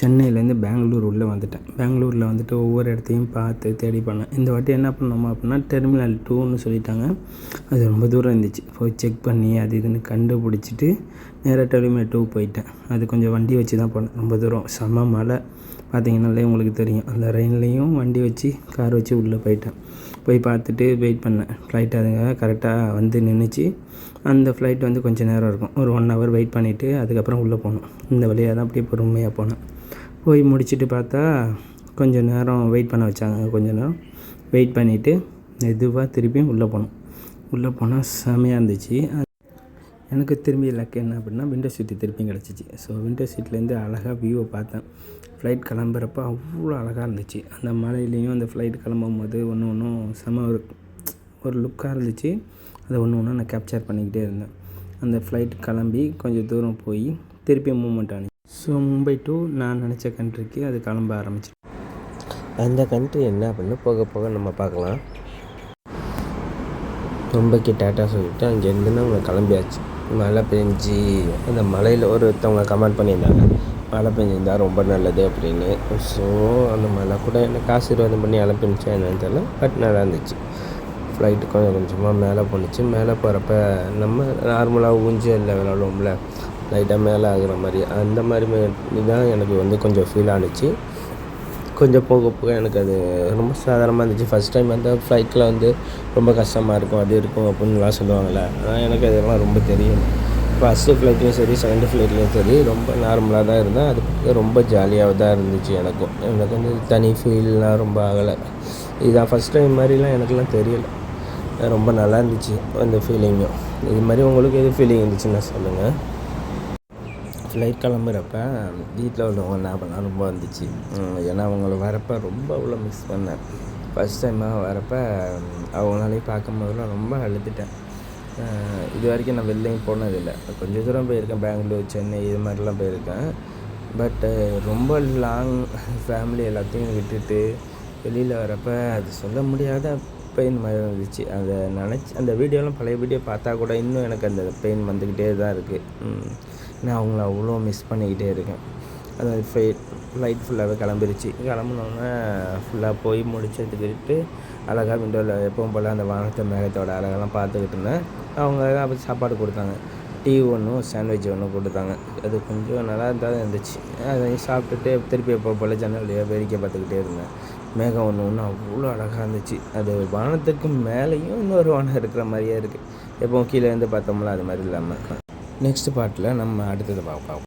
சென்னையிலேருந்து பெங்களூர் உள்ளே வந்துட்டேன். பெங்களூரில் வந்துட்டு ஒவ்வொரு இடத்தையும் பார்த்து தேடி பண்ணேன். இந்த வாட்டி என்ன பண்ணோமா அப்படின்னா டெர்மினல் டூன்னு சொல்லிட்டாங்க. அது ரொம்ப தூரம் இருந்துச்சு. போய் செக் பண்ணி அது இதுன்னு கண்டுபிடிச்சிட்டு நேராக டெர்மினல் டூ போயிட்டேன். அது கொஞ்சம் வண்டி வச்சு தான் போனேன். ரொம்ப தூரம். செம மழை. பார்த்தீங்கன்னாலே உங்களுக்கு தெரியும். அந்த ரயின்லேயும் வண்டி வச்சு கார் வச்சு உள்ளே போயிட்டேன். போய் பார்த்துட்டு வெயிட் பண்ணேன். ஃப்ளைட் அதுங்க கரெக்டாக வந்து நின்றுச்சு அந்த ஃப்ளைட் வந்து கொஞ்சம் நேரம் இருக்கும். ஒரு ஒன் ஹவர் வெயிட் பண்ணிவிட்டு அதுக்கப்புறம் உள்ளே போகணும் இந்த வழியாக தான் அப்படியே பொறுமையாக போனேன். போய் முடிச்சுட்டு பார்த்தா கொஞ்சம் நேரம் வெயிட் பண்ண வச்சாங்க. கொஞ்ச நேரம் வெயிட் பண்ணிவிட்டு மெதுவாக திருப்பியும் உள்ளே போனோம். உள்ளே போனால் செமையாக இருந்துச்சு. எனக்கு திரும்பி லக் என்ன அப்படின்னா விண்டோ சீட்டு திருப்பியும் கிடச்சிச்சு. ஸோ விண்டோ சீட்லேருந்து அழகாக வியூவை பார்த்தேன். ஃப்ளைட் கிளம்புறப்ப அவ்வளோ அழகாக இருந்துச்சு. அந்த மலையிலையும் அந்த ஃப்ளைட் கிளம்பும் போது ஒன்று ஒன்றும் செம ஒரு ஒரு லுக்காக இருந்துச்சு. அதை ஒன்று ஒன்று நான் கேப்சர் பண்ணிக்கிட்டே இருந்தேன். அந்த ஃப்ளைட் கிளம்பி கொஞ்சம் தூரம் போய் திருப்பி மூமெண்ட் ஆனிச்சு. ஸோ மும்பை டு நான் நினச்ச கண்ட்ரிக்கு அது கிளம்ப ஆரம்பிச்சு. அந்த கண்ட்ரி என்ன அப்படின்னு போக போக நம்ம பார்க்கலாம். மும்பைக்கு டேட்டா சொல்லிவிட்டு அங்கேருந்து நம்ம கிளம்பியாச்சு. மழை பெஞ்சி அந்த மலையில் ஒருத்தவங்க கமெண்ட் பண்ணியிருந்தாங்க மழை பெஞ்சிருந்தா ரொம்ப நல்லது அப்படின்னு. ஸோ அந்த மழை கூட எனக்கு ஆசீர்வாதம் பண்ணி அனுப்பிச்சா என்னன்னு தெரியல பட் நல்லா இருந்துச்சு. ஃப்ளைட்டு கொஞ்சம் கொஞ்சமாக மேலே போணுச்சு. மேலே போகிறப்ப நம்ம நார்மலாக ஊஞ்சலில் விளாடுவோம்ல லைட்டாக மேலே ஆகுற மாதிரி அந்த மாதிரி தான் எனக்கு வந்து கொஞ்சம் ஃபீல் ஆணுச்சு கொஞ்சம் போக போக எனக்கு அது ரொம்ப சாதாரணமாக இருந்துச்சு. ஃபஸ்ட் டைம் வந்து ஃப்ளைட்டில் வந்து ரொம்ப கஷ்டமாக இருக்கும். அது இருக்கும் அப்படின்லாம் சொல்லுவாங்கள்ல ஆனால் எனக்கு அதெல்லாம் ரொம்ப தெரியும். ஃபஸ்ட்டு ஃப்ளைட்லேயும் சரி செகண்ட் ஃப்ளைட்லேயும் சரி ரொம்ப நார்மலாக தான் இருந்தேன். அது ரொம்ப ஜாலியாக தான் இருந்துச்சு எனக்கும். எனக்கு வந்து தனி ஃபீல்லாம் ரொம்ப ஆகலை. இதுதான் ஃபஸ்ட் டைம் மாதிரிலாம் எனக்குலாம் தெரியலை. ரொம்ப நல்லா இருந்துச்சு அந்த ஃபீலிங்கும் இது மாதிரி உங்களுக்கு எது ஃபீலிங் இருந்துச்சுன்னா சொல்லுங்கள் ஃப்ளைட் கிளம்புறப்ப வீட்டில் உள்ளவங்க ஞாபகம் ரொம்ப வந்துச்சு. ஏன்னா அவங்கள வரப்போ ரொம்ப அவ்வளோ மிஸ் பண்ணேன். ஃபஸ்ட் டைமாக வரப்போ அவங்களாலையும் பார்க்கும் போதெல்லாம் ரொம்ப அழுதுட்டேன். இது வரைக்கும் நான் வெளிலையும் போனதில்லை. கொஞ்சம் தூரம் போயிருக்கேன். பெங்களூர் சென்னை இது மாதிரிலாம் போயிருக்கேன். பட்டு ரொம்ப லாங் ஃபேமிலி எல்லாத்தையும் விட்டுட்டு வெளியில் வரப்போ அது சொல்ல முடியாத பெயின் மாதிரி இருந்துச்சு அதை நினச்சி அந்த வீடியோலாம் பழைய வீடியோ பார்த்தா கூட இன்னும் எனக்கு அந்த பெயின் வந்துக்கிட்டே தான் இருக்குது நான் அவங்கள அவ்வளோ மிஸ் பண்ணிக்கிட்டே இருக்கேன். அது ஃப்ளைட் ஃப்ளைட் ஃபுல்லாகவே கிளம்பிருச்சு. கிளம்புனோடனே ஃபுல்லாக போய் முடிச்சதுக்கிட்டு அழகாக விண்டோவில் எப்பவும் போல் அந்த வானத்தை மேகத்தோட அழகெல்லாம் பார்த்துக்கிட்டு இருந்தேன். அவங்க அப்போ சாப்பாடு கொடுத்தாங்க. டீ ஒன்றும் சாண்ட்விச் ஒன்றும் கொடுத்தாங்க. அது கொஞ்சம் நல்லா இருந்தால் இருந்துச்சு. அதையும் சாப்பிட்டுட்டு திருப்பி எப்போ போல் ஜன்னலையோ வேடிக்கை பார்த்துக்கிட்டே இருந்தேன். மேகம் ஒன்று ஒன்று அவ்வளோ அழகாக இருந்துச்சு. அது வானத்துக்கு மேலேயும் இன்னொரு வானம் இருக்கிற மாதிரியே இருக்குது எப்போவும் கீழே இருந்து பார்த்தோம்ல அது மாதிரி இல்லாமல் நெக்ஸ்ட் பார்ட்டில் நம்ம அடுத்தது பார்ப்போம்.